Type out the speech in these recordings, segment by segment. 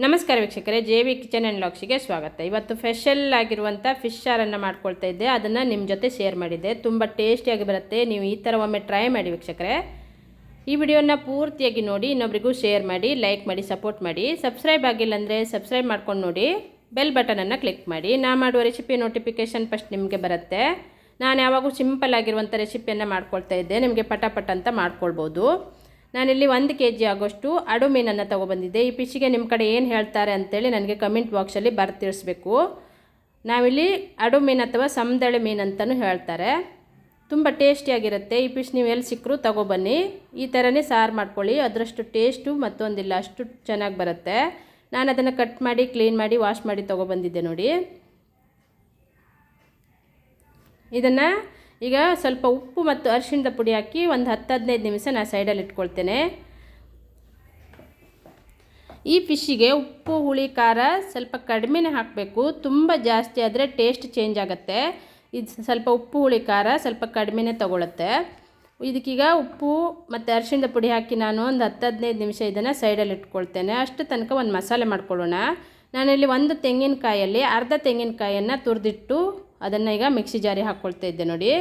ನಮಸ್ಕಾರ ವೀಕ್ಷಕರೇ J V kitchen and ಲಾಕ್ಸಿಗೆ ಸ್ವಾಗತ. ಇವತ್ತು ಫೆಷಲ್ ಆಗಿರುವಂಥ ಫಿಶ್ ಸಾರನ್ನು ಮಾಡ್ಕೊಳ್ತಾ ಇದ್ದೆ. ಅದನ್ನು ನಿಮ್ಮ ಜೊತೆ ಶೇರ್ ಮಾಡಿದ್ದೆ. ತುಂಬ ಟೇಸ್ಟಿಯಾಗಿ ಬರುತ್ತೆ. ನೀವು ಈ ಥರ ಒಮ್ಮೆ ಟ್ರೈ ಮಾಡಿ ವೀಕ್ಷಕರೇ. ಈ ವಿಡಿಯೋನ ಪೂರ್ತಿಯಾಗಿ ನೋಡಿ, ಇನ್ನೊಬ್ರಿಗೂ ಶೇರ್ ಮಾಡಿ, ಲೈಕ್ ಮಾಡಿ, ಸಪೋರ್ಟ್ ಮಾಡಿ. ಸಬ್ಸ್ಕ್ರೈಬ್ ಆಗಿಲ್ಲ ಅಂದರೆ ಸಬ್ಸ್ಕ್ರೈಬ್ ಮಾಡ್ಕೊಂಡು ನೋಡಿ, ಬೆಲ್ ಬಟನನ್ನು ಕ್ಲಿಕ್ ಮಾಡಿ. ನಾ ಮಾಡುವ ರೆಸಿಪಿ ನೋಟಿಫಿಕೇಷನ್ ಫಸ್ಟ್ ನಿಮಗೆ ಬರುತ್ತೆ. ನಾನು ಯಾವಾಗೂ ಸಿಂಪಲ್ ಆಗಿರುವಂಥ ರೆಸಿಪಿಯನ್ನು ಮಾಡ್ಕೊಳ್ತಾ ಇದ್ದೆ. ನಿಮಗೆ ಪಟ ಪಟ ಅಂತ ಮಾಡ್ಕೊಳ್ಬೋದು. ನಾನಿಲ್ಲಿ ಒಂದು ಕೆ ಜಿ ಆಗೋಷ್ಟು ಅಡು ಮೀನನ್ನು ತೊಗೊಬಂದಿದ್ದೆ. ಈ ಫಿಶ್ಗೆ ನಿಮ್ಮ ಕಡೆ ಏನು ಹೇಳ್ತಾರೆ ಅಂತೇಳಿ ನನಗೆ ಕಮೆಂಟ್ ಬಾಕ್ಸಲ್ಲಿ ಬರ್ತಿರಿಸ್ಬೇಕು. ನಾವಿಲ್ಲಿ ಅಡು ಮೀನು ಅಥವಾ ಸಮದಳೆ ಮೀನು ಅಂತಲೂ ಹೇಳ್ತಾರೆ. ತುಂಬ ಟೇಸ್ಟಿಯಾಗಿರುತ್ತೆ ಈ ಫಿಶ್ ನೀವು ಎಲ್ಲಿ ಸಿಕ್ಕರೂ ತೊಗೊಬನ್ನಿ. ಈ ಥರನೇ ಸಾರು ಮಾಡ್ಕೊಳ್ಳಿ. ಅದರಷ್ಟು ಟೇಸ್ಟು ಮತ್ತೊಂದಿಲ್ಲ, ಅಷ್ಟು ಚೆನ್ನಾಗಿ ಬರುತ್ತೆ. ನಾನು ಅದನ್ನು ಕಟ್ ಮಾಡಿ, ಕ್ಲೀನ್ ಮಾಡಿ, ವಾಶ್ ಮಾಡಿ ತೊಗೊಬಂದಿದ್ದೆ ನೋಡಿ. ಇದನ್ನು ಈಗ ಸ್ವಲ್ಪ ಉಪ್ಪು ಮತ್ತು ಅರಿಶಿಣದ ಪುಡಿ ಹಾಕಿ ಒಂದು ಹತ್ತು ಹದಿನೈದು ನಿಮಿಷ ನಾನು ಸೈಡಲ್ಲಿ ಇಟ್ಕೊಳ್ತೇನೆ. ಈ ಫಿಶ್ಶಿಗೆ ಉಪ್ಪು, ಹುಳಿ, ಖಾರ ಸ್ವಲ್ಪ ಕಡಿಮೆನೇ ಹಾಕಬೇಕು. ತುಂಬ ಜಾಸ್ತಿ ಆದರೆ ಟೇಸ್ಟ್ ಚೇಂಜ್ ಆಗುತ್ತೆ. ಇದು ಸ್ವಲ್ಪ ಉಪ್ಪು, ಹುಳಿ, ಖಾರ ಸ್ವಲ್ಪ ಕಡಿಮೆನೇ ತೊಗೊಳುತ್ತೆ. ಇದಕ್ಕೀಗ ಉಪ್ಪು ಮತ್ತು ಅರಿಶಿಣದ ಪುಡಿ ಹಾಕಿ ನಾನು ಒಂದು ಹತ್ತು ಹದಿನೈದು ನಿಮಿಷ ಇದನ್ನು ಸೈಡಲ್ಲಿ ಇಟ್ಕೊಳ್ತೇನೆ. ಅಷ್ಟು ತನಕ ಒಂದು ಮಸಾಲೆ ಮಾಡ್ಕೊಳ್ಳೋಣ. ನಾನಿಲ್ಲಿ ಒಂದು ತೆಂಗಿನಕಾಯಲ್ಲಿ ಅರ್ಧ ತೆಂಗಿನಕಾಯನ್ನು ತುರಿದಿಟ್ಟು ಅದನ್ನು ಈಗ ಮಿಕ್ಸಿ ಜಾರಿ ಹಾಕ್ಕೊಳ್ತಾ ಇದ್ದೆ ನೋಡಿ.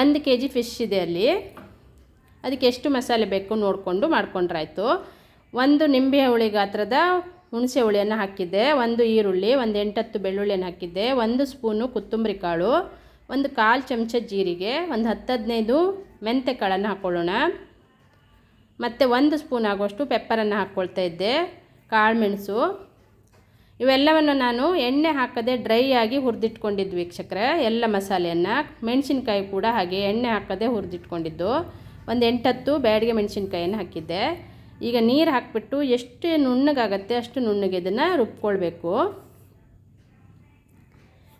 ಒಂದು ಕೆ ಜಿ ಫಿಶ್ ಇದೆ ಅಲ್ಲಿ. ಅದಕ್ಕೆ ಎಷ್ಟು ಮಸಾಲೆ ಬೇಕು ನೋಡಿಕೊಂಡು ಮಾಡ್ಕೊಂಡ್ರಾಯಿತು. ಒಂದು ನಿಂಬೆ ಹುಳಿ ಗಾತ್ರದ ಹುಣಸೆ ಹುಳಿಯನ್ನು ಹಾಕಿದ್ದೆ, ಒಂದು ಈರುಳ್ಳಿ, ಒಂದು ಎಂಟತ್ತು ಬೆಳ್ಳುಳ್ಳಿಯನ್ನು ಹಾಕಿದ್ದೆ, ಒಂದು ಸ್ಪೂನು ಕೊತ್ತಂಬರಿ ಕಾಳು, ಒಂದು ಕಾಲು ಚಮಚ ಜೀರಿಗೆ, ಒಂದು ಹತ್ತು ಹದಿನೈದು ಮೆಂತೆ ಕಾಳನ್ನು ಹಾಕ್ಕೊಳ್ಳೋಣ ಮತ್ತು ಒಂದು ಸ್ಪೂನ್ ಆಗುವಷ್ಟು ಪೆಪ್ಪರನ್ನು ಹಾಕ್ಕೊಳ್ತಾ ಇದ್ದೆ, ಕಾಳು ಮೆಣಸು. ಇವೆಲ್ಲವನ್ನು ನಾನು ಎಣ್ಣೆ ಹಾಕದೆ ಡ್ರೈ ಆಗಿ ಹುರಿದಿಟ್ಕೊಂಡಿದ್ದು ವೀಕ್ಷಕರೇ. ಎಲ್ಲ ಮಸಾಲೆಯನ್ನು ಮೆಣಸಿನ್ಕಾಯಿ ಕೂಡ ಹಾಗೆ ಎಣ್ಣೆ ಹಾಕದೆ ಹುರಿದಿಟ್ಕೊಂಡಿದ್ದು. ಒಂದು ಎಂಟತ್ತು ಬ್ಯಾಡಿಗೆ ಮೆಣಸಿನ್ಕಾಯಿಯನ್ನು ಹಾಕಿದ್ದೆ. ಈಗ ನೀರು ಹಾಕಿಬಿಟ್ಟು ಎಷ್ಟು ನುಣ್ಣಗಾಗತ್ತೆ ಅಷ್ಟು ನುಣ್ಣಗೆ ಇದನ್ನು ರುಬ್ಕೊಳ್ಬೇಕು.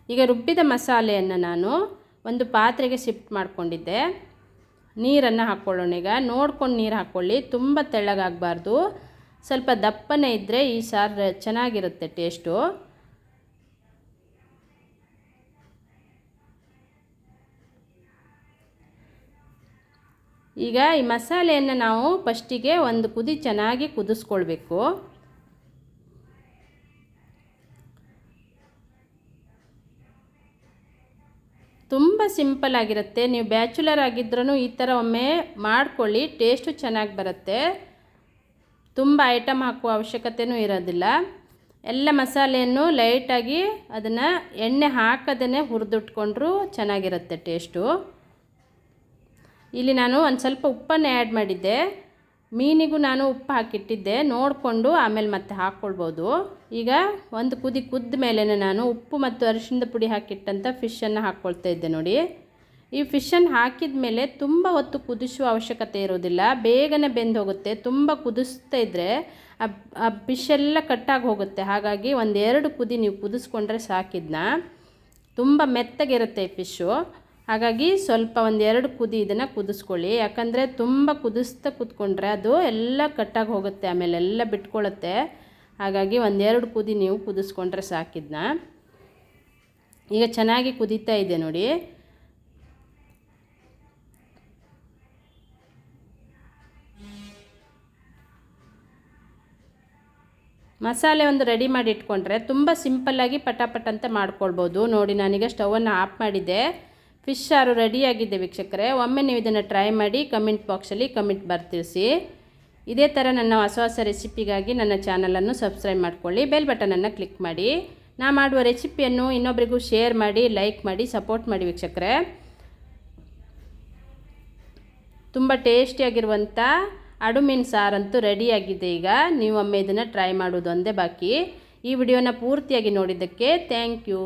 ಈಗ ರುಬ್ಬಿದ ಮಸಾಲೆಯನ್ನು ನಾನು ಒಂದು ಪಾತ್ರೆಗೆ ಶಿಫ್ಟ್ ಮಾಡಿಕೊಂಡಿದ್ದೆ. ನೀರನ್ನು ಹಾಕ್ಕೊಳ್ಳೋಣ ಈಗ. ನೋಡ್ಕೊಂಡು ನೀರು ಹಾಕ್ಕೊಳ್ಳಿ ತುಂಬ ತೆಳ್ಳಗಾಗಬಾರ್ದು. ಸ್ವಲ್ಪ ದಪ್ಪನೇ ಇದ್ದರೆ ಈ ಸಾರು ಚೆನ್ನಾಗಿರುತ್ತೆ ಟೇಸ್ಟು. ಈಗ ಈ ಮಸಾಲೆಯನ್ನು ನಾವು ಫಸ್ಟಿಗೆ ಒಂದು ಕುದಿ ಚೆನ್ನಾಗಿ ಕುದಿಸ್ಕೊಳ್ಬೇಕು. ತುಂಬ ಸಿಂಪಲ್ ಆಗಿರುತ್ತೆ. ನೀವು ಬ್ಯಾಚುಲರ್ ಆಗಿದ್ರೂ ಈ ಥರ ಒಮ್ಮೆ ಮಾಡ್ಕೊಳ್ಳಿ, ಟೇಸ್ಟು ಚೆನ್ನಾಗಿ ಬರುತ್ತೆ. ತುಂಬ ಐಟಮ್ ಹಾಕುವ ಅವಶ್ಯಕತೆಯೂ ಇರೋದಿಲ್ಲ. ಎಲ್ಲ ಮಸಾಲೆಯನ್ನು ಲೈಟಾಗಿ ಅದನ್ನು ಎಣ್ಣೆ ಹಾಕದೇ ಹುರಿದುಟ್ಕೊಂಡ್ರು ಚೆನ್ನಾಗಿರುತ್ತೆ ಟೇಸ್ಟು ಇಲ್ಲಿ ನಾನು ಒಂದು ಸ್ವಲ್ಪ ಉಪ್ಪನ್ನು ಆ್ಯಡ್ ಮಾಡಿದ್ದೆ. ಮೀನಿಗೂ ನಾನು ಉಪ್ಪು ಹಾಕಿಟ್ಟಿದ್ದೆ. ನೋಡಿಕೊಂಡು ಆಮೇಲೆ ಮತ್ತೆ ಹಾಕ್ಕೊಳ್ಬೋದು ಈಗ ಒಂದು ಕುದಿ ಕುದ್ದ ಮೇಲೆ ನಾನು ಉಪ್ಪು ಮತ್ತು ಅರಿಶಿಣದ ಪುಡಿ ಹಾಕಿಟ್ಟಂಥ ಫಿಶನ್ನು ಹಾಕ್ಕೊಳ್ತಾ ಇದ್ದೆ ನೋಡಿ. ಈ ಫಿಶನ್ನು ಹಾಕಿದ ಮೇಲೆ ತುಂಬ ಹೊತ್ತು ಕುದಿಸುವ ಅವಶ್ಯಕತೆ ಇರೋದಿಲ್ಲ ಬೇಗನೆ ಬೆಂದು ಹೋಗುತ್ತೆ. ತುಂಬ ಕುದಿಸ್ತಾ ಇದ್ದರೆ ಆ ಫಿಶೆಲ್ಲ ಕಟ್ಟಾಗಿ ಹೋಗುತ್ತೆ. ಹಾಗಾಗಿ ಒಂದೆರಡು ಕುದಿ ನೀವು ಕುದಿಸ್ಕೊಂಡ್ರೆ ಸಾಕಿದ್ನ. ತುಂಬ ಮೆತ್ತಗಿರುತ್ತೆ ಈ ಫಿಶ್ಶು ಹಾಗಾಗಿ ಸ್ವಲ್ಪ ಒಂದೆರಡು ಕುದಿ ಇದನ್ನು ಕುದಿಸ್ಕೊಳ್ಳಿ. ಯಾಕಂದರೆ ತುಂಬ ಕುದಿಸ್ತಾ ಕುತ್ಕೊಂಡ್ರೆ ಅದು ಎಲ್ಲ ಕಟ್ಟಾಗಿ ಹೋಗುತ್ತೆ. ಆಮೇಲೆ ಎಲ್ಲ ಬಿಟ್ಕೊಳ್ಳುತ್ತೆ ಹಾಗಾಗಿ ಒಂದೆರಡು ಕುದಿ ನೀವು ಕುದಿಸ್ಕೊಂಡ್ರೆ ಸಾಕಿದ್ನ. ಈಗ ಚೆನ್ನಾಗಿ ಕುದೀತಾ ಇದೆ ನೋಡಿ. ಮಸಾಲೆ ಒಂದು ರೆಡಿ ಮಾಡಿ ಇಟ್ಕೊಂಡ್ರೆ ತುಂಬ ಸಿಂಪಲ್ಲಾಗಿ ಪಟಾಪಟ್ ಅಂತ ಮಾಡ್ಕೊಳ್ಬೋದು. ನೋಡಿ, ನಾನೀಗ ಸ್ಟವನ್ನು ಆಫ್ ಮಾಡಿದ್ದೆ. ಫಿಶ್ ಸಾರು ರೆಡಿಯಾಗಿದೆ ವೀಕ್ಷಕರೇ. ಒಮ್ಮೆ ನೀವು ಇದನ್ನು ಟ್ರೈ ಮಾಡಿ ಕಮೆಂಟ್ ಬಾಕ್ಸಲ್ಲಿ ಕಮೆಂಟ್ ಬರ್ತಿರಿಸಿ. ಇದೇ ಥರ ನನ್ನ ಹೊಸ ಹೊಸ ರೆಸಿಪಿಗಾಗಿ ನನ್ನ ಚಾನಲನ್ನು ಸಬ್ಸ್ಕ್ರೈಬ್ ಮಾಡ್ಕೊಳ್ಳಿ. ಬೆಲ್ ಬಟನನ್ನು ಕ್ಲಿಕ್ ಮಾಡಿ. ನಾ ಮಾಡುವ ರೆಸಿಪಿಯನ್ನು ಇನ್ನೊಬ್ಬರಿಗೂ ಶೇರ್ ಮಾಡಿ ಲೈಕ್ ಮಾಡಿ ಸಪೋರ್ಟ್ ಮಾಡಿ ವೀಕ್ಷಕರೇ. ತುಂಬ ಟೇಸ್ಟಿಯಾಗಿರುವಂಥ ಅಡುಮೀನು ಸಾರಂತೂ ರೆಡಿಯಾಗಿದೆ ಈಗ. ನೀವು ಒಮ್ಮೆ ಇದನ್ನು ಟ್ರೈ ಮಾಡೋದು ಒಂದೇ ಬಾಕಿ. ಈ ವಿಡಿಯೋನ ಪೂರ್ತಿಯಾಗಿ ನೋಡಿದ್ದಕ್ಕೆ ಥ್ಯಾಂಕ್ ಯು